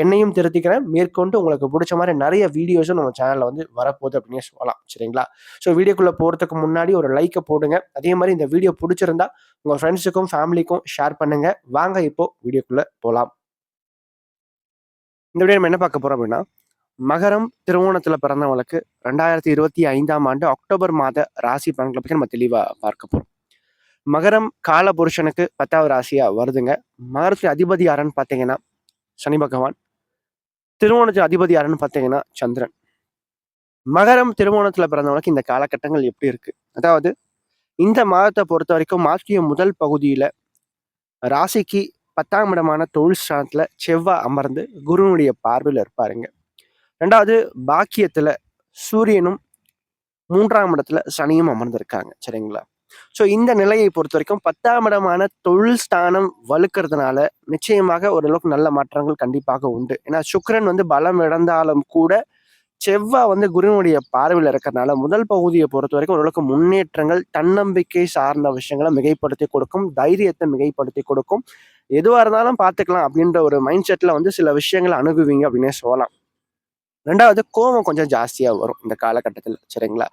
என்னையும் திருத்திக்கிறேன். மேற்கொண்டு உங்களுக்கு பிடிச்ச மாதிரி நிறைய வீடியோஸும் நம்ம சேனலில் வந்து வரப்போகுது அப்படின்னு சொல்லலாம். சரிங்களா? ஸோ வீடியோக்குள்ளே போகிறதுக்கு முன்னாடி ஒரு லைக்கை போடுங்க. அதே மாதிரி இந்த வீடியோ பிடிச்சிருந்தா உங்கள் ஃப்ரெண்ட்ஸுக்கும் ஃபேமிலிக்கும் ஷேர் பண்ணுங்கள் வாங்க இப்போ வீடியோக்குள்ளே போகலாம் இந்த வீடியோ நம்ம என்ன பார்க்க போகிறோம் அப்படின்னா மகரம் திருவோணத்தில் பிறந்தவங்களுக்கு ரெண்டாயிரத்தி இருபத்தி ஐந்தாம் ஆண்டு அக்டோபர் மாத ராசி பலன்களை பற்றி நம்ம தெளிவாக பார்க்க போகிறோம் மகரம் கால புருஷனுக்கு பத்தாவது ராசியாக வருதுங்க. மகரத்தின் அதிபதி யாருன்னு பார்த்தீங்கன்னா சனி பகவான். திருவோணத்தின் அதிபதி யாருன்னு பார்த்தீங்கன்னா சந்திரன். மகரம் திருவோணத்தில் பிறந்தவங்களுக்கு இந்த காலகட்டங்கள் எப்படி இருக்கு? அதாவது இந்த மாதத்தை பொறுத்த வரைக்கும் மாற்றிய முதல் பகுதியில் ராசிக்கு பத்தாம் இடமான தொழில் ஸ்தானத்துல செவ்வாய் அமர்ந்து குருனுடைய பார்வையில் இருப்பாருங்க ரெண்டாவது பாக்கியத்துல சூரியனும் மூன்றாம் இடத்துல சனியும் அமர்ந்திருக்காங்க. சரிங்களா? ஸோ இந்த நிலையை பொறுத்த வரைக்கும் பத்தாம் இடமான தொழில் ஸ்தானம் வலுக்கிறதுனால நிச்சயமாக ஓரளவுக்கு நல்ல மாற்றங்கள் கண்டிப்பாக உண்டு. ஏன்னா சுக்கரன் வந்து பலம் இழந்தாலும் கூட செவ்வாய் வந்து குருனுடைய பார்வையில் இருக்கிறதுனால முதல் பகுதியை பொறுத்த வரைக்கும் ஓரளவுக்கு முன்னேற்றங்கள் தன்னம்பிக்கை சார்ந்த விஷயங்களை மிகைப்படுத்தி கொடுக்கும் தைரியத்தை மிகைப்படுத்தி கொடுக்கும். எதுவாக இருந்தாலும் பார்த்துக்கலாம் அப்படின்ற ஒரு மைண்ட் செட்டில் வந்து சில விஷயங்களை அணுகுவீங்க அப்படின்னே சொல்லலாம். ரெண்டாவது கோவம் கொஞ்சம் ஜாஸ்தியாக வரும் இந்த காலகட்டத்தில் சரிங்களா?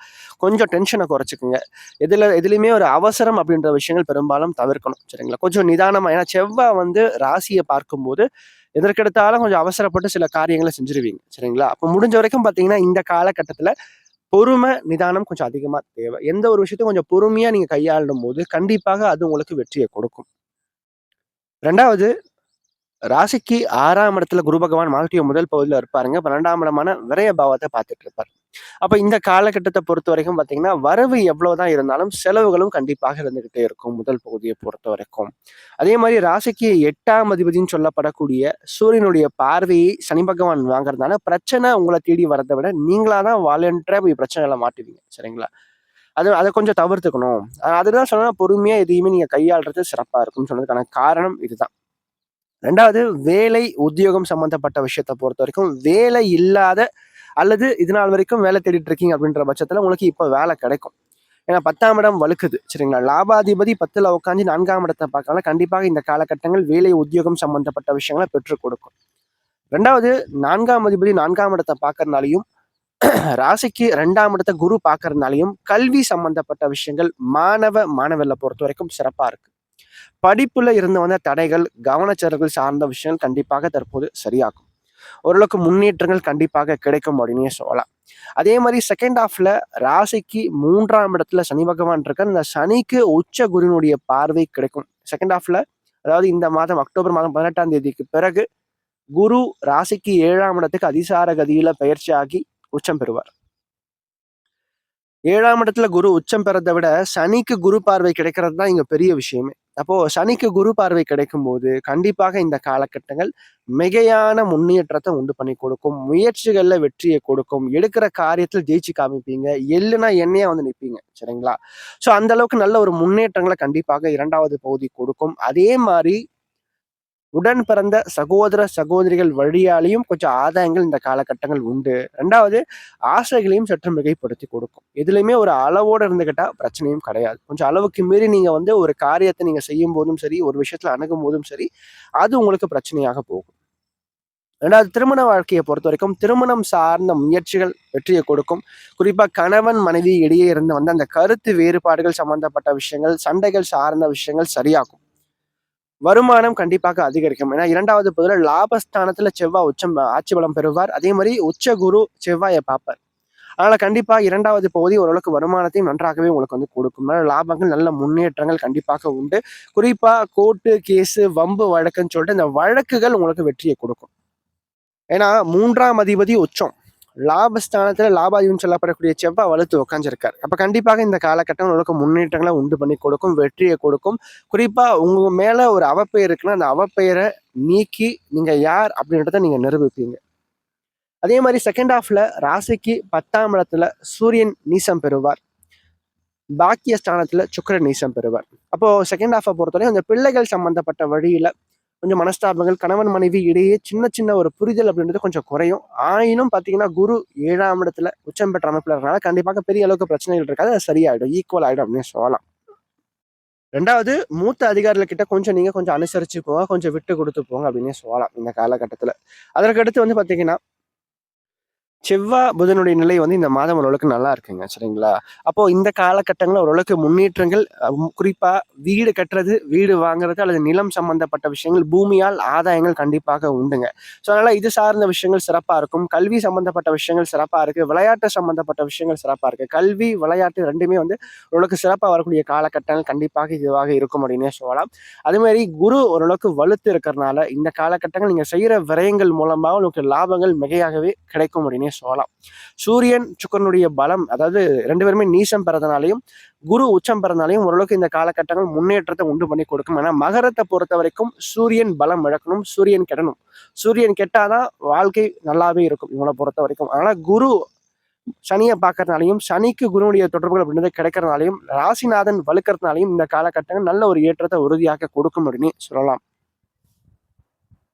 கொஞ்சம் டென்ஷனை குறைச்சிக்கோங்க. எதில் எதுலேயுமே ஒரு அவசரம் அப்படின்ற விஷயங்கள் பெரும்பாலும் தவிர்க்கணும் சரிங்களா? கொஞ்சம் நிதானமாக ஏன்னா செவ்வாய் வந்து ராசியை பார்க்கும்போது எதற்கெடுத்தாலும் கொஞ்சம் அவசரப்பட்டு சில காரியங்களை செஞ்சிருவீங்க சரிங்களா? அப்போ முடிஞ்ச வரைக்கும் பார்த்தீங்கன்னா இந்த காலகட்டத்தில் பொறுமை நிதானம் கொஞ்சம் அதிகமாக தேவை. எந்த ஒரு விஷயத்தையும் கொஞ்சம் பொறுமையாக நீங்கள் கையாளும் போது கண்டிப்பாக அது உங்களுக்கு வெற்றியை கொடுக்கும். ரெண்டாவது ராசிக்கு ஆறாம் இடத்துல குரு பகவான் மாற்றிய முதல் பகுதியில் இருப்பாருங்க. பன்னெண்டாம் இடமான விரய பாவத்தை பார்த்துட்டு இருப்பார். அப்ப இந்த காலகட்டத்தை பொறுத்த வரைக்கும் பாத்தீங்கன்னா வரவு எவ்வளவுதான் இருந்தாலும் செலவுகளும் கண்டிப்பாக இருந்துகிட்டே இருக்கும் முதல் பகுதியை பொறுத்த வரைக்கும். அதே மாதிரி ராசிக்கு எட்டாம் அதிபதினு சொல்லப்படக்கூடிய சூரியனுடைய பார்வையை சனி பகவான் வாங்குறதுனால பிரச்சனை உங்களை தேடி வரதை விட நீங்களா தான் வாலண்டியரா போய் பிரச்சனைகளை மாட்டுவீங்க. சரிங்களா? அது அதை கொஞ்சம் தவிர்த்துக்கணும். அதுதான் சொன்னா பொறுமையா எதையுமே நீங்க கையாளுறது சிறப்பா இருக்கும்னு சொன்னதுக்கான காரணம் இதுதான். ரெண்டாவது வேலை உத்தியோகம் சம்பந்தப்பட்ட விஷயத்தை பொறுத்த வரைக்கும் வேலை இல்லாத அல்லது இது நாள் வரைக்கும் வேலை தேடிட்டு இருக்கீங்க அப்படின்ற பட்சத்தில் உங்களுக்கு இப்போ வேலை கிடைக்கும். ஏன்னா பத்தாம் இடம் வலுக்குது சரிங்களா? லாபாதிபதி பத்தில் உட்காந்து நான்காம் இடத்தை பார்க்கலாம் கண்டிப்பாக இந்த காலகட்டங்கள் வேலை உத்தியோகம் சம்பந்தப்பட்ட விஷயங்களை பெற்றுக் கொடுக்கும். ரெண்டாவது நான்காம் அதிபதி நான்காம் இடத்தை பார்க்கறதுனாலையும் ராசிக்கு ரெண்டாம் இடத்தை குரு பார்க்கறதுனாலையும் கல்வி சம்பந்தப்பட்ட விஷயங்கள் மாணவ மாணவர்களை பொறுத்த வரைக்கும் சிறப்பாக இருக்கு. படிப்புல இருந்து வந்த தடைகள் கவனச்சர்கள் சார்ந்த விஷயங்கள் கண்டிப்பாக தற்போது சரியாகும். ஓரளவுக்கு முன்னேற்றங்கள் கண்டிப்பாக கிடைக்கும் அப்படின்னே சொல்லலாம். அதே மாதிரி செகண்ட் ஹாஃப்ல ராசிக்கு மூன்றாம் இடத்துல சனி பகவான் இருக்க இந்த சனிக்கு உச்ச குருனுடைய பார்வை கிடைக்கும். செகண்ட் ஹாஃப்ல அதாவது இந்த மாதம் அக்டோபர் மாதம் பதினெட்டாம் தேதிக்கு பிறகு குரு ராசிக்கு ஏழாம் இடத்துக்கு அதிசார கதியில பயிற்சியாகி உச்சம் பெறுவார். ஏழாம் இடத்துல குரு உச்சம் பெறதை விட சனிக்கு குரு பார்வை கிடைக்கிறது தான் இங்க பெரிய விஷயமே. அப்போ சனிக்கு குரு பார்வை கிடைக்கும் போது கண்டிப்பாக இந்த காலகட்டங்கள் மிகையான முன்னேற்றத்தை உண்டு பண்ணி கொடுக்கும். முயற்சிகளில் வெற்றியை கொடுக்கும். எடுக்கிற காரியத்தில் ஜெயிச்சு காமிப்பீங்க. எள்ளுனா எண்ணெயா வந்து நிற்பீங்க சரிங்களா? ஸோ அந்த அளவுக்கு நல்ல ஒரு முன்னேற்றங்களை கண்டிப்பாக இரண்டாவது பகுதி கொடுக்கும். அதே மாதிரி உடன் பிறந்த சகோதர சகோதரிகள் வழியாலையும் கொஞ்சம் ஆதாயங்கள் இந்த காலகட்டங்கள் உண்டு. ரெண்டாவது ஆசைகளையும் சற்று மிகைப்படுத்தி கொடுக்கும். எதுலையுமே ஒரு அளவோடு இருந்துக்கிட்டால் பிரச்சனையும் கிடையாது. கொஞ்சம் அளவுக்கு மீறி நீங்கள் வந்து ஒரு காரியத்தை நீங்கள் செய்யும் போதும் சரி ஒரு விஷயத்தில் அணுகும் போதும் சரி அது உங்களுக்கு பிரச்சனையாக போகும். ரெண்டாவது திருமண வாழ்க்கையை பொறுத்த வரைக்கும் திருமணம் சார்ந்த முயற்சிகள் வெற்றியை கொடுக்கும். குறிப்பாக கணவன் மனைவி இடையே இருந்து வந்து அந்த கருத்து வேறுபாடுகள் சம்பந்தப்பட்ட விஷயங்கள் சண்டைகள் சார்ந்த விஷயங்கள் சரியாகும். வருமானம் கண்டிப்பாக அதிகரிக்கும். ஏன்னா இரண்டாவது பகுதியில் லாபஸ்தானத்துல செவ்வாய் உச்சம் ஆட்சி பலம் பெறுவார். அதே மாதிரி உச்ச குரு செவ்வாயை பார்ப்பார். அதனால கண்டிப்பா இரண்டாவது பகுதி ஓரளவுக்கு வருமானத்தையும் நன்றாகவே உங்களுக்கு வந்து கொடுக்கும். லாபங்கள் நல்ல முன்னேற்றங்கள் கண்டிப்பாக உண்டு. குறிப்பா கோர்ட்டு கேஸு வம்பு வழக்குன்னு சொல்லிட்டு இந்த வழக்குகள் உங்களுக்கு வெற்றியை கொடுக்கும். ஏன்னா மூன்றாம் அதிபதி உச்சம். லாபஸ்தானத்தில் லாபாதிபம் சொல்லப்படக்கூடிய செவ்வாய் வலுத்து உட்காந்துருக்கார் அப்போ கண்டிப்பாக இந்த காலகட்டம் உங்களுக்கு முன்னேற்றங்களை உண்டு பண்ணி கொடுக்கும் வெற்றியை கொடுக்கும். குறிப்பாக உங்கள் மேலே ஒரு அவப்பெயர் இருக்குன்னா அந்த அவப்பெயரை நீக்கி நீங்கள் யார் அப்படின்றத நீங்கள் நிரூபிப்பீங்க. அதே மாதிரி செகண்ட் ஹாஃப்ல ராசிக்கு பத்தாம் இடத்துல சூரியன் நீசம் பெறுவார். பாக்கிய ஸ்தானத்தில் சுக்கிரன் நீசம் பெறுவார். அப்போது செகண்ட் ஹாஃபை பொறுத்தவரை அந்த பிள்ளைகள் சம்மந்தப்பட்ட வழியில் கொஞ்சம் மனஸ்தாபங்கள் கணவன் மனைவி இடையே சின்ன சின்ன ஒரு புரிதல் அப்படின்றது கொஞ்சம் குறையும். ஆயினும் பார்த்தீங்கன்னா குரு ஏழாம் இடத்துல உச்சம் பெற்ற அமைப்பில் இருக்கனால கண்டிப்பாக பெரிய அளவுக்கு பிரச்சனைகள் இருக்காது. அது சரியாயிடும் ஈக்குவல் ஆகிடும் அப்படின்னு சொல்லலாம். ரெண்டாவது மூத்த அதிகாரிகிட்ட கிட்ட கொஞ்சம் நீங்க கொஞ்சம் அனுசரிச்சு போங்க கொஞ்சம் விட்டு கொடுத்து போங்க அப்படின்னே சொல்லலாம் இந்த காலகட்டத்துல. அதற்கடுத்து வந்து பார்த்தீங்கன்னா செவ்வாய் புதனுடைய நிலை வந்து இந்த மாதம் ஓரளவுக்கு நல்லா இருக்குங்க சரிங்களா? அப்போ இந்த காலகட்டங்களில் ஓரளவுக்கு முன்னேற்றங்கள் குறிப்பாக குறிப்பா வீடு கட்டுறது வீடு வாங்குறது அல்லது நிலம் சம்பந்தப்பட்ட விஷயங்கள் பூமியால் ஆதாயங்கள் கண்டிப்பாக உண்டுங்க. ஸோ அதனால இது சார்ந்த விஷயங்கள் சிறப்பா இருக்கும். கல்வி சம்பந்தப்பட்ட விஷயங்கள் சிறப்பா இருக்கு. விளையாட்டு சம்பந்தப்பட்ட விஷயங்கள் சிறப்பா இருக்கு. கல்வி விளையாட்டு ரெண்டுமே வந்து ஓரளவுக்கு சிறப்பாக வரக்கூடிய காலகட்டங்கள் கண்டிப்பாக இதுவாக இருக்கும் அப்படின்னே சொல்லலாம். அதே மாதிரி குரு ஓரளவுக்கு வலுத்து இருக்கிறனால இந்த காலகட்டங்கள் நீங்க செய்யற விரயங்கள் மூலமாக உங்களுக்கு லாபங்கள் மிகையாகவே கிடைக்கும் அப்படின்னே சொல்லலாம் சூரியன் சுக்கரனுடைய பலம் அதாவது ரெண்டு பேருமே நீசம் பிறந்தனாலையும் குரு உச்சம் பிறந்தாலையும் ஓரளவுக்கு இந்த காலகட்டங்கள் முன்னேற்றத்தை உண்டு பண்ணி கொடுக்கும். ஆனால் மகரத்தை பொறுத்த வரைக்கும் சூரியன் பலம் இழக்கணும் சூரியன் கெடணும். சூரியன் கெட்டாதான் வாழ்க்கை நல்லாவே இருக்கும் இவங்களை பொறுத்த வரைக்கும். அதனால குரு சனியை பார்க்கறதுனாலையும் சனிக்கு குருவுடைய தொடர்புகள் அப்படின்றது கிடைக்கிறதுனாலையும் ராசிநாதன் வலுக்கிறதுனாலையும் இந்த காலகட்டங்கள் நல்ல ஒரு ஏற்றத்தை உறுதியாக கொடுக்கும் அப்படின்னு சொல்லலாம்.